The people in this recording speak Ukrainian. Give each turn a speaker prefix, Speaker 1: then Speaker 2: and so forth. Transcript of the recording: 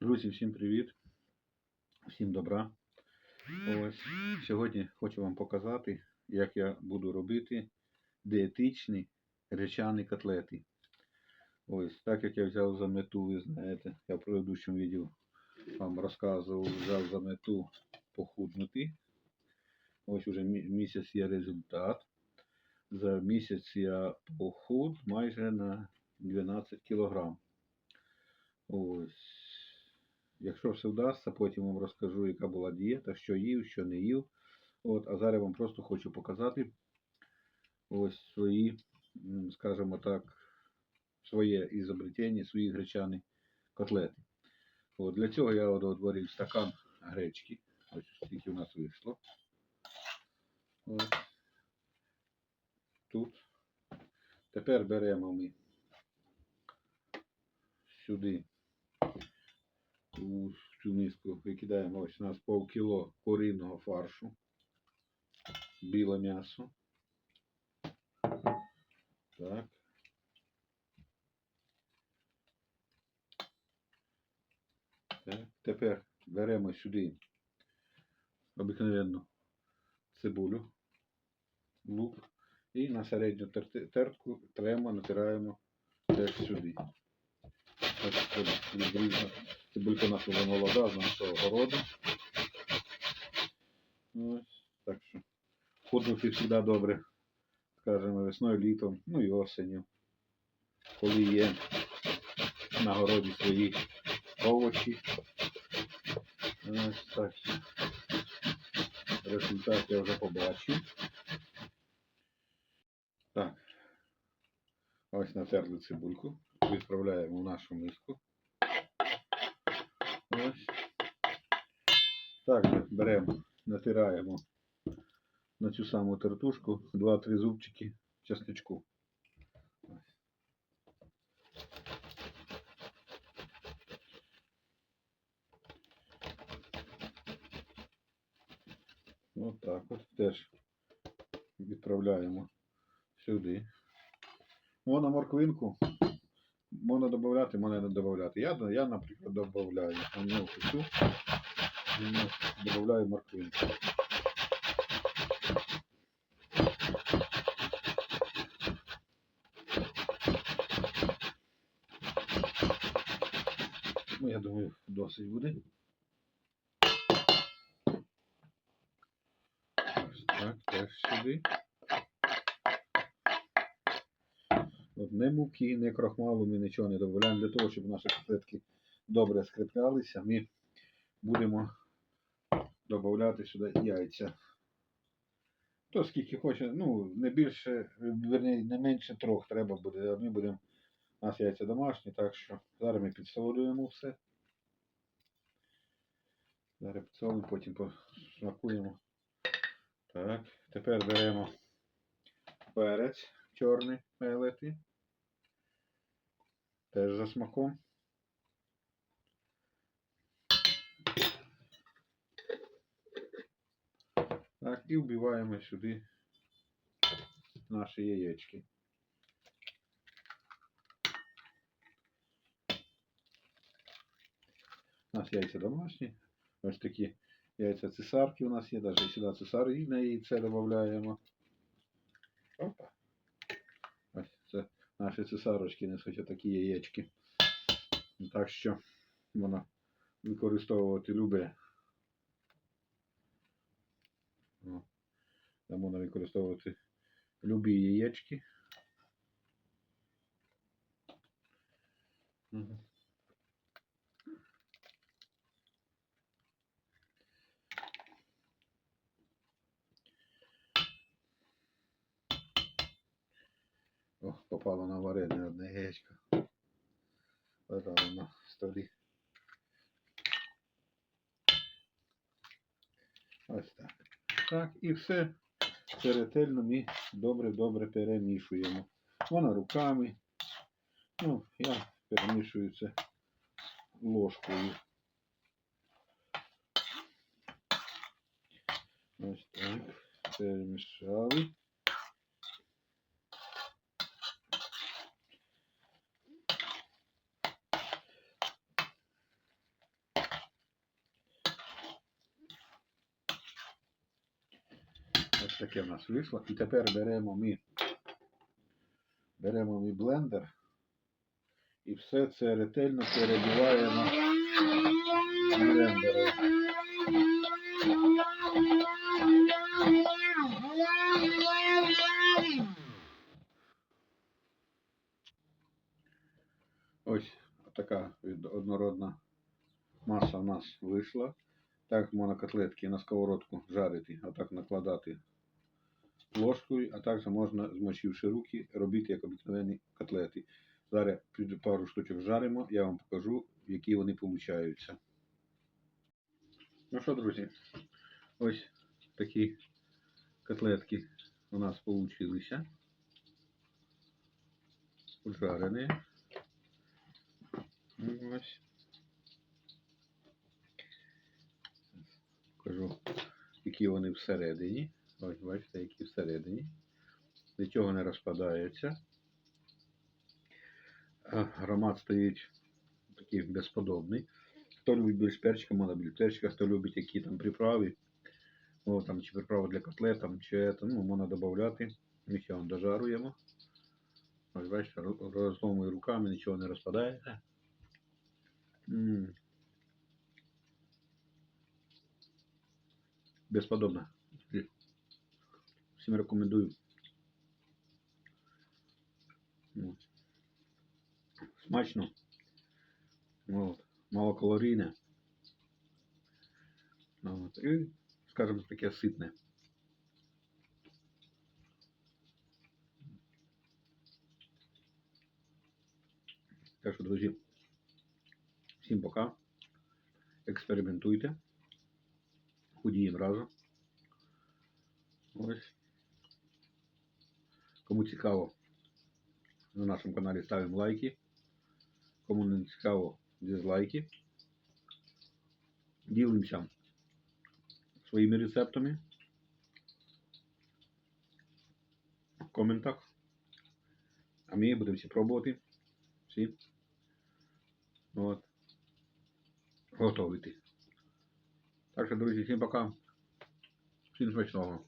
Speaker 1: Друзі, всім привіт! Всім добра. Ось сьогодні хочу вам показати, як я буду робити дієтичні гречані котлети. Ось, так як я взяв за мету, ви знаєте, я в предыдущому відео вам розказував, взяв за мету похуднути. Ось уже місяць є результат. За місяць я похуд майже на 12 кілограм. Ось. Якщо все вдасться, потім вам розкажу, яка була дієта, що їв, що не їв. От, а зараз вам просто хочу показати ось свої, скажімо так, своє ізобретення, свої гречані котлети. От, для цього я от отворив стакан гречки. Ось скільки у нас вийшло. Тут. Тепер беремо ми сюди цю миску викидаємо ось у нас пів кіло куринного фаршу, біле м'ясо. Так. Так. Тепер беремо сюди обикновенну цибулю, лук і на середню тертку тремо, натираємо теж сюди. Цибулька нас вже молода, з нашого городу. Ось, так що худнути завжди добре, скажімо, весною, літом, ну і осенью. Коли є на городі свої овочі. Ось так. Результат я вже побачив. Так. Ось натерли цибульку. Відправляємо в нашу миску. Ось. Так, беремо, натираємо на цю саму тертушку 2-3 зубчики чесничку. Ось. Так от теж відправляємо сюди. Ну, на морквинку можна додати, можна не додати. Я, я наприклад, додаю. Ну, ну, додаю морквинку. Ну, я думаю, досить буде. Ось так, теж сюди. Не муки, не крохмалу ми нічого не додаємо. Для того, щоб наші котлетки добре скриплялися, ми будемо додати сюди яйця. То скільки хоче, ну, не більше, верні, не менше трьох треба буде, ми будемо, у нас яйця домашні, так що зараз ми підсолюємо все. Зараз підсолюємо, потім посмакуємо. Так, тепер беремо перець чорний мелити. Теж за смаком. Так, і вбиваємо сюди наші яєчки. У нас яйця домашні. Ось такі яйця цесарки у нас є, навіть сюди цесар і на яйце додаємо. Опа. Ось це наші цесарочки несуть такі яєчки. Так що можна використовувати любе. Там можна використовувати любі яєчки. Мгм. О, попало на варене одне яєчко. Лежало на столі. Ось так. Так, і все це ретельно ми добре-добре перемішуємо. Воно руками. Ну, я перемішую це ложкою. Ось так. Перемішали. Таке в нас вийшло. І тепер беремо ми, беремо ми блендер і все це ретельно перебиваємо блендером. Ось така однородна маса в нас вийшла. Так можна котлетки на сковородку жарити, а так накладати ложкою, а також можна, змочивши руки, робити як обикновенні котлети. Зараз пару штучок жаримо, я вам покажу, які вони получаються. Ну що, друзі, ось такі котлетки у нас получилися. Жарені. Ось. Покажу, які вони всередині. Ось, бачите, які всередині. Нічого не розпадається. А, Аромат стоїть такий безподобний. Хто любить більш перчика, мало більш перчика, хто любить які там приправи, о, там, чи приправи для котлет, там, чи це, ну, можна додати. Ми ще вам дожаруємо. Ось бачите, ро- розломую руками, нічого не розпадається. Безподобно. Всім рекомендую. Смачно. От. Малокалорійне. От. І, скажімо, таке ситне. Так що, друзі, всім пока. Експериментуйте. Худіємо разом. Ось. Кому цікаво, на нашому каналі ставимо лайки. Кому не цікаво, дизлайки. Ділимося своїми рецептами в коментах. А ми будемо всі пробувати. Всі. От. Готовити. Так що, друзі, всім пока. Всім смачного.